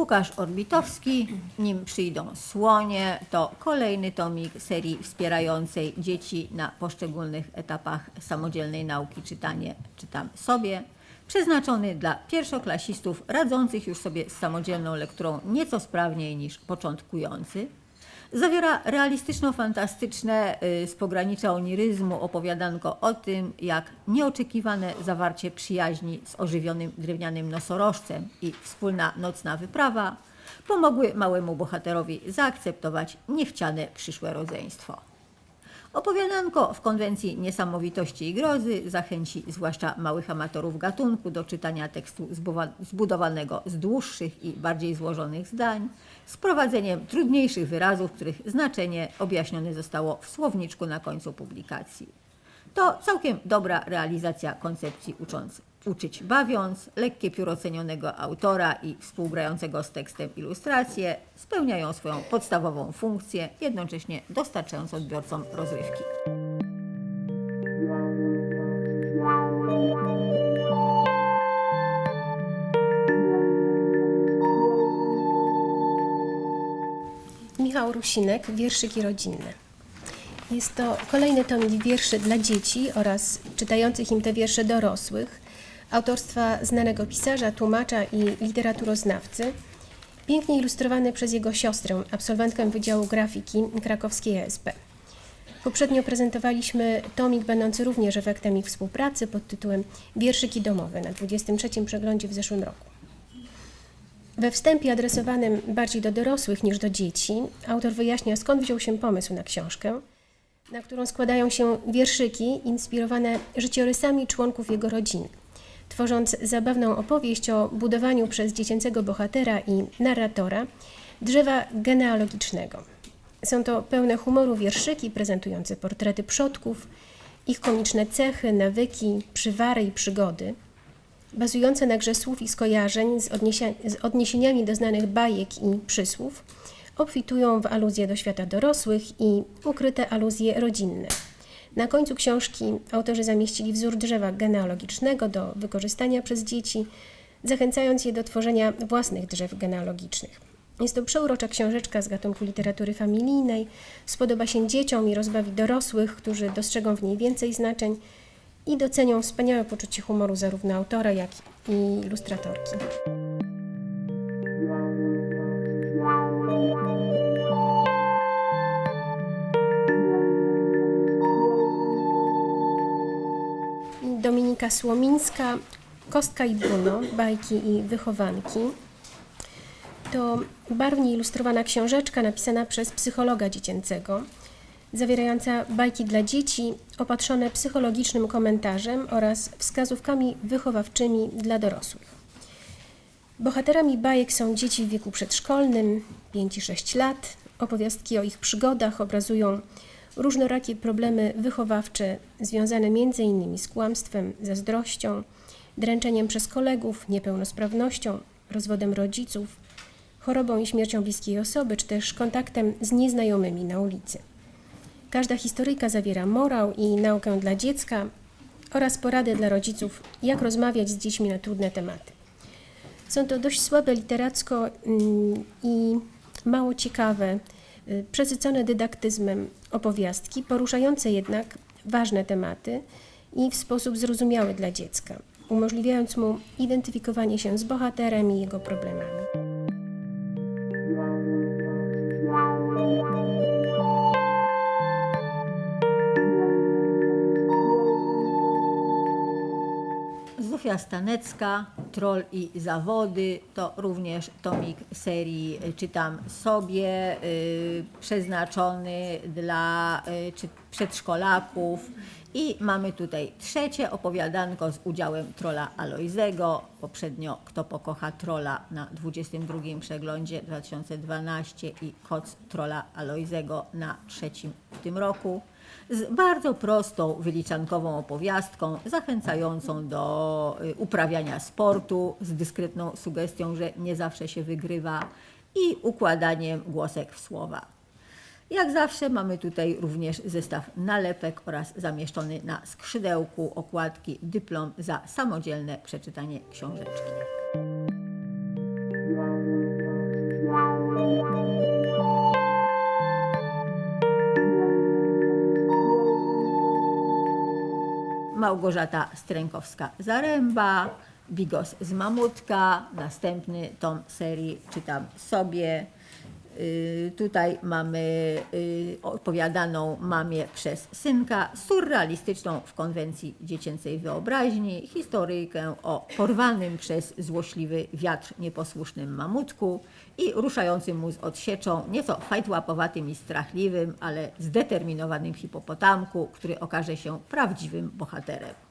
Łukasz Orbitowski, nim przyjdą słonie, to kolejny tomik serii wspierającej dzieci na poszczególnych etapach samodzielnej nauki czytanie czytam sobie, przeznaczony dla pierwszoklasistów radzących już sobie z samodzielną lekturą nieco sprawniej niż początkujący. Zawiera realistyczno-fantastyczne y, z pogranicza oniryzmu opowiadanko o tym, jak nieoczekiwane zawarcie przyjaźni z ożywionym drewnianym nosorożcem i wspólna nocna wyprawa pomogły małemu bohaterowi zaakceptować niechciane przyszłe rodzeństwo. Opowiadanko w konwencji niesamowitości i grozy zachęci zwłaszcza małych amatorów gatunku do czytania tekstu zbudowanego z dłuższych i bardziej złożonych zdań, z prowadzeniem trudniejszych wyrazów, których znaczenie objaśnione zostało w słowniczku na końcu publikacji. To całkiem dobra realizacja koncepcji ucząc, uczyć bawiąc, lekkie pióro cenionego autora i współgrającego z tekstem ilustracje spełniają swoją podstawową funkcję, jednocześnie dostarczając odbiorcom rozrywki. Michał Rusinek, Wierszyki rodzinne. Jest to kolejny tomik wierszy dla dzieci oraz czytających im te wiersze dorosłych, autorstwa znanego pisarza, tłumacza i literaturoznawcy, pięknie ilustrowany przez jego siostrę, absolwentkę Wydziału Grafiki krakowskiej ESP. Poprzednio prezentowaliśmy tomik będący również efektem ich współpracy pod tytułem Wierszyki domowe na 23 przeglądzie w zeszłym roku. We wstępie adresowanym bardziej do dorosłych niż do dzieci, autor wyjaśnia skąd wziął się pomysł na książkę, na którą składają się wierszyki inspirowane życiorysami członków jego rodziny, tworząc zabawną opowieść o budowaniu przez dziecięcego bohatera i narratora drzewa genealogicznego. Są to pełne humoru wierszyki prezentujące portrety przodków, ich komiczne cechy, nawyki, przywary i przygody – bazujące na grze słów i skojarzeń z, z odniesieniami do znanych bajek i przysłów, obfitują w aluzje do świata dorosłych i ukryte aluzje rodzinne. Na końcu książki autorzy zamieścili wzór drzewa genealogicznego do wykorzystania przez dzieci, zachęcając je do tworzenia własnych drzew genealogicznych. Jest to przeurocza książeczka z gatunku literatury familijnej, spodoba się dzieciom i rozbawi dorosłych, którzy dostrzegą w niej więcej znaczeń i docenią wspaniałe poczucie humoru zarówno autora, jak i ilustratorki. Dominika Słomińska, Kostka i Bruno, bajki i wychowanki. To barwnie ilustrowana książeczka napisana przez psychologa dziecięcego, zawierająca bajki dla dzieci opatrzone psychologicznym komentarzem oraz wskazówkami wychowawczymi dla dorosłych. Bohaterami bajek są dzieci w wieku przedszkolnym, 5 i 6 lat. Opowiastki o ich przygodach obrazują różnorakie problemy wychowawcze związane m.in. z kłamstwem, zazdrością, dręczeniem przez kolegów, niepełnosprawnością, rozwodem rodziców, chorobą i śmiercią bliskiej osoby, czy też kontaktem z nieznajomymi na ulicy. Każda historyjka zawiera morał i naukę dla dziecka oraz porady dla rodziców, jak rozmawiać z dziećmi na trudne tematy. Są to dość słabe literacko mm, i mało ciekawe, przesycone dydaktyzmem opowiastki, poruszające jednak ważne tematy i w sposób zrozumiały dla dziecka, umożliwiając mu identyfikowanie się z bohaterem i jego problemami. Zofia Stanecka, Troll i Zawody to również tomik serii y, Czytam sobie, y, przeznaczony dla y, przedszkolaków. I mamy tutaj trzecie opowiadanko z udziałem trola Alojzego. Poprzednio Kto pokocha trola na 22 przeglądzie 2012 i Koc trola Alojzego na trzecim w tym roku z bardzo prostą, wyliczankową opowiastką, zachęcającą do y, uprawiania sportu, z dyskretną sugestią, że nie zawsze się wygrywa i układaniem głosek w słowa. Jak zawsze mamy tutaj również zestaw nalepek oraz zamieszczony na skrzydełku okładki dyplom za samodzielne przeczytanie książeczki. Małgorzata Strękowska-Zaręba, Bigos z Mamutka, następny tom serii Czytam sobie. Y, Tutaj mamy y, opowiadaną mamie przez synka, surrealistyczną w konwencji dziecięcej wyobraźni, historyjkę o porwanym przez złośliwy wiatr nieposłusznym mamutku i ruszającym mu z odsieczą, nieco fajtłapowatym i strachliwym, ale zdeterminowanym hipopotamku, który okaże się prawdziwym bohaterem.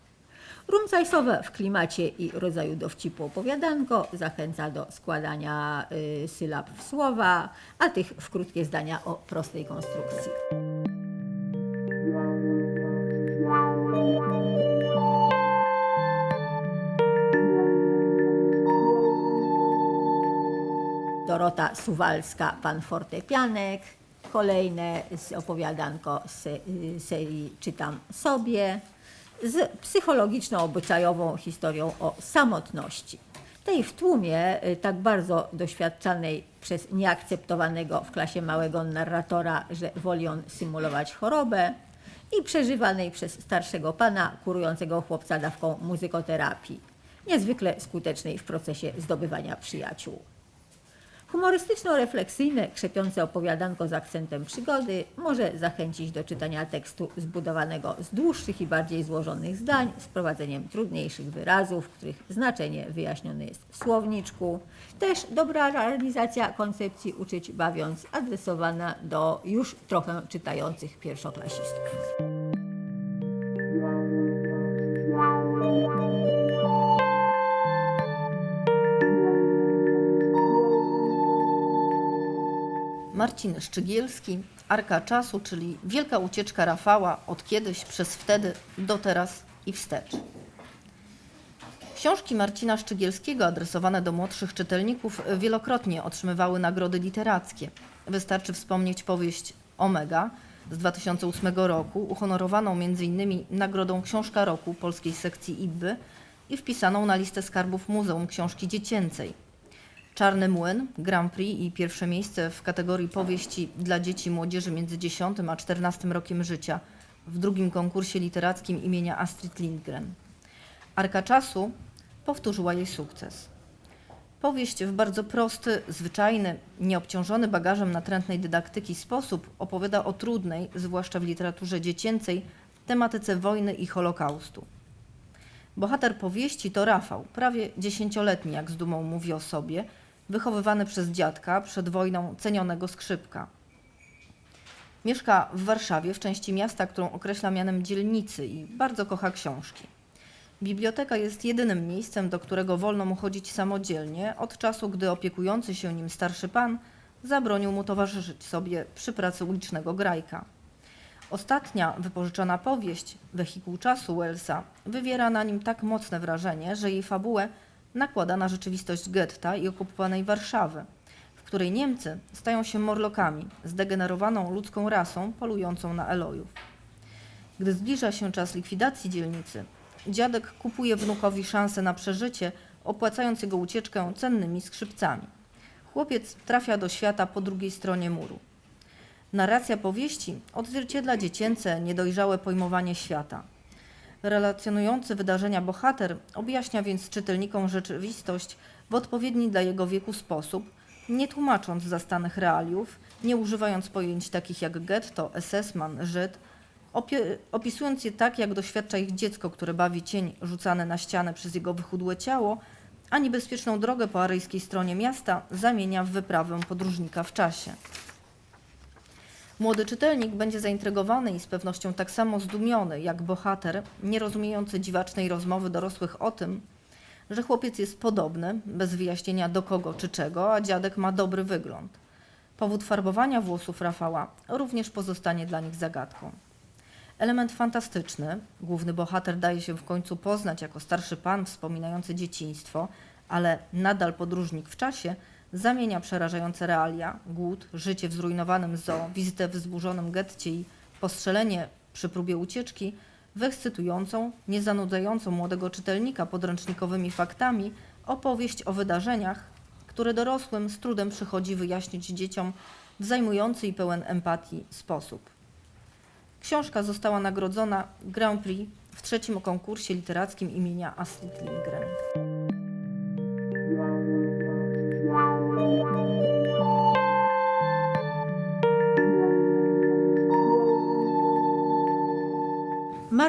Rumcajsowe w klimacie i rodzaju dowcipu opowiadanko zachęca do składania y, sylab w słowa, a tych w krótkie zdania o prostej konstrukcji. Dorota Suwalska, Pan Fortepianek. Kolejne opowiadanko z y, serii Czytam sobie z psychologiczno-obyczajową historią o samotności. Tej w tłumie y, tak bardzo doświadczanej przez nieakceptowanego w klasie małego narratora, że woli on symulować chorobę i przeżywanej przez starszego pana kurującego chłopca dawką muzykoterapii, niezwykle skutecznej w procesie zdobywania przyjaciół. Humorystyczno-refleksyjne, krzepiące opowiadanko z akcentem przygody może zachęcić do czytania tekstu zbudowanego z dłuższych i bardziej złożonych zdań, z prowadzeniem trudniejszych wyrazów, których znaczenie wyjaśnione jest w słowniczku. Też dobra realizacja koncepcji uczyć bawiąc, adresowana do już trochę czytających pierwszoklasistów. Marcin Szczygielski, Arka Czasu, czyli wielka ucieczka Rafała od kiedyś przez wtedy do teraz i wstecz. Książki Marcina Szczygielskiego adresowane do młodszych czytelników wielokrotnie otrzymywały nagrody literackie. Wystarczy wspomnieć powieść Omega z 2008 roku, uhonorowaną m.in. Nagrodą Książka Roku polskiej sekcji IBY i wpisaną na listę skarbów Muzeum Książki Dziecięcej. Czarny Młyn, Grand Prix i pierwsze miejsce w kategorii powieści dla dzieci i młodzieży między 10 a 14 rokiem życia w drugim konkursie literackim imienia Astrid Lindgren. Arka Czasu powtórzyła jej sukces. Powieść w bardzo prosty, zwyczajny, nieobciążony bagażem natrętnej dydaktyki sposób opowiada o trudnej, zwłaszcza w literaturze dziecięcej, tematyce wojny i Holokaustu. Bohater powieści to Rafał, prawie dziesięcioletni, jak z dumą mówi o sobie, wychowywany przez dziadka przed wojną cenionego skrzypka. Mieszka w Warszawie, w części miasta, którą określa mianem dzielnicy i bardzo kocha książki. Biblioteka jest jedynym miejscem, do którego wolno mu chodzić samodzielnie, od czasu, gdy opiekujący się nim starszy pan zabronił mu towarzyszyć sobie przy pracy ulicznego grajka. Ostatnia wypożyczona powieść, Wehikuł czasu Wellsa, wywiera na nim tak mocne wrażenie, że jej fabułę nakłada na rzeczywistość getta i okupowanej Warszawy, w której Niemcy stają się morlokami, zdegenerowaną ludzką rasą polującą na Elojów. Gdy zbliża się czas likwidacji dzielnicy, dziadek kupuje wnukowi szansę na przeżycie, opłacając jego ucieczkę cennymi skrzypcami. Chłopiec trafia do świata po drugiej stronie muru. Narracja powieści odzwierciedla dziecięce, niedojrzałe pojmowanie świata. Relacjonujący wydarzenia bohater objaśnia więc czytelnikom rzeczywistość w odpowiedni dla jego wieku sposób, nie tłumacząc zastanych realiów, nie używając pojęć takich jak getto, esesman, Żyd, opisując je tak, jak doświadcza ich dziecko, które bawi cień rzucany na ścianę przez jego wychudłe ciało, a niebezpieczną drogę po aryjskiej stronie miasta zamienia w wyprawę podróżnika w czasie. Młody czytelnik będzie zaintrygowany i z pewnością tak samo zdumiony jak bohater, nie rozumiejący dziwacznej rozmowy dorosłych o tym, że chłopiec jest podobny, bez wyjaśnienia do kogo czy czego, a dziadek ma dobry wygląd. Powód farbowania włosów Rafała również pozostanie dla nich zagadką. Element fantastyczny, główny bohater daje się w końcu poznać jako starszy pan wspominający dzieciństwo, ale nadal podróżnik w czasie, zamienia przerażające realia, głód, życie w zrujnowanym zoo, wizytę w zburzonym getcie i postrzelenie przy próbie ucieczki w ekscytującą, niezanudzającą młodego czytelnika podręcznikowymi faktami opowieść o wydarzeniach, które dorosłym z trudem przychodzi wyjaśnić dzieciom w zajmujący i pełen empatii sposób. Książka została nagrodzona Grand Prix w trzecim konkursie literackim imienia Astrid Lindgren.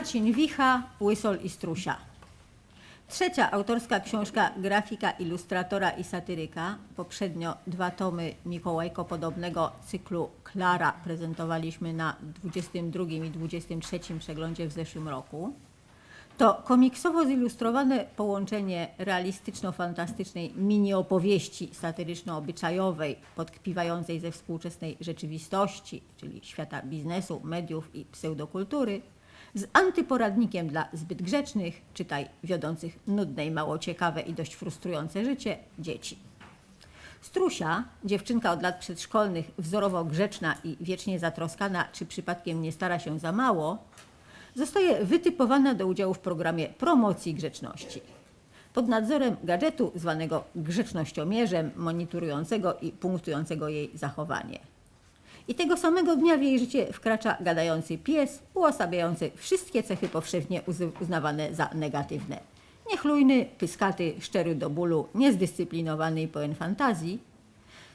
Marcin Wicha, Łysol i Strusia. Trzecia autorska książka grafika, ilustratora i satyryka. Poprzednio dwa tomy Mikołajko podobnego cyklu Klara prezentowaliśmy na 22 i 23 przeglądzie w zeszłym roku. To komiksowo zilustrowane połączenie realistyczno-fantastycznej mini-opowieści satyryczno-obyczajowej, podkpiwającej ze współczesnej rzeczywistości, czyli świata biznesu, mediów i pseudokultury, z antyporadnikiem dla zbyt grzecznych, czytaj wiodących nudne i mało ciekawe i dość frustrujące życie, dzieci. Strusia, dziewczynka od lat przedszkolnych, wzorowo grzeczna i wiecznie zatroskana, czy przypadkiem nie stara się za mało, zostaje wytypowana do udziału w programie promocji grzeczności. Pod nadzorem gadżetu zwanego grzecznościomierzem, monitorującego i punktującego jej zachowanie. I tego samego dnia w jej życie wkracza gadający pies, uosabiający wszystkie cechy powszechnie uznawane za negatywne. Niechlujny, pyskaty, szczery do bólu, niezdyscyplinowany i pełen fantazji,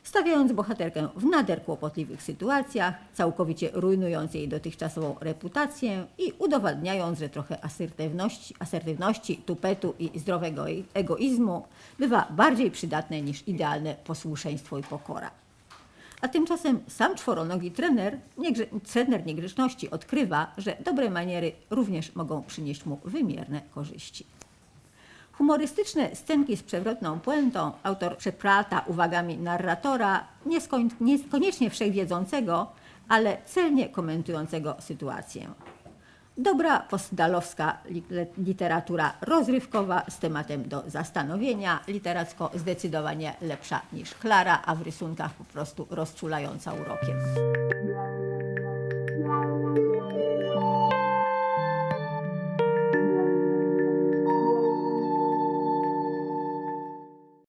stawiając bohaterkę w nader kłopotliwych sytuacjach, całkowicie rujnując jej dotychczasową reputację i udowadniając, że trochę asertywności, asertywności tupetu i zdrowego e- egoizmu bywa bardziej przydatne niż idealne posłuszeństwo i pokora. A tymczasem sam czworonogi trener, niegrze, trener niegrzeczności odkrywa, że dobre maniery również mogą przynieść mu wymierne korzyści. Humorystyczne scenki z przewrotną puentą autor przeplata uwagami narratora, niekoniecznie wszechwiedzącego, ale celnie komentującego sytuację. Dobra postdalowska literatura rozrywkowa z tematem do zastanowienia, literacko zdecydowanie lepsza niż Klara, a w rysunkach po prostu rozczulająca urokiem.